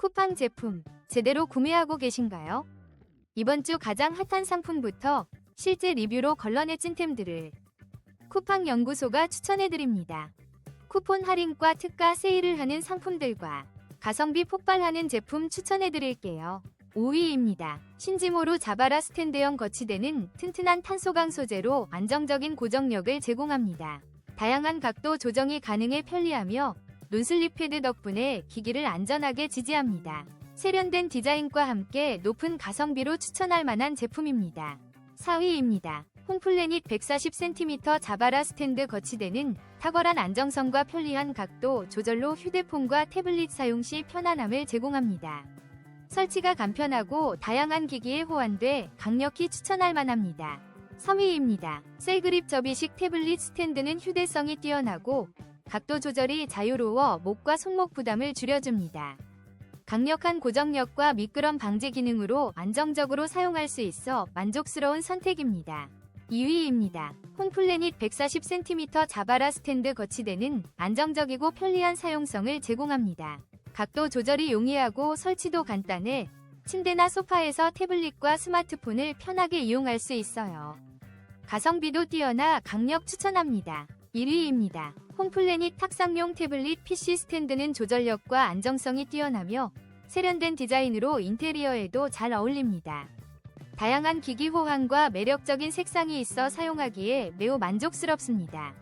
쿠팡 제품 제대로 구매하고 계신가요? 이번 주 가장 핫한 상품부터 실제 리뷰로 걸러내 찐템들을 쿠팡 연구소가 추천해드립니다. 쿠폰 할인과 특가 세일을 하는 상품들과 가성비 폭발하는 제품 추천해드릴게요. 5위입니다. 신지모로 자바라 스탠드형 거치대는 튼튼한 탄소강 소재로 안정적인 고정력을 제공합니다. 다양한 각도 조정이 가능해 편리하며 논슬립 패드 덕분에 기기를 안전하게 지지합니다. 세련된 디자인과 함께 높은 가성비로 추천할 만한 제품입니다. 4위입니다. 홈플래닛 140cm 자바라 스탠드 거치대는 탁월한 안정성과 편리한 각도 조절로 휴대폰과 태블릿 사용 시 편안함을 제공합니다. 설치가 간편하고 다양한 기기에 호환돼 강력히 추천할 만합니다. 3위입니다. 셀그립 접이식 태블릿 스탠드는 휴대성이 뛰어나고 각도 조절이 자유로워 목과 손목 부담을 줄여줍니다. 강력한 고정력과 미끄럼 방지 기능으로 안정적으로 사용할 수 있어 만족스러운 선택입니다. 2위입니다. 홈플래닛 140cm 자바라 스탠드 거치대는 안정적이고 편리한 사용성을 제공합니다. 각도 조절이 용이하고 설치도 간단해 침대나 소파에서 태블릿과 스마트폰을 편하게 이용할 수 있어요. 가성비도 뛰어나 강력 추천합니다. 1위입니다. 홈플래닛 탁상용 태블릿 PC 스탠드는 조절력과 안정성이 뛰어나며 세련된 디자인으로 인테리어에도 잘 어울립니다. 다양한 기기 호환과 매력적인 색상이 있어 사용하기에 매우 만족스럽습니다.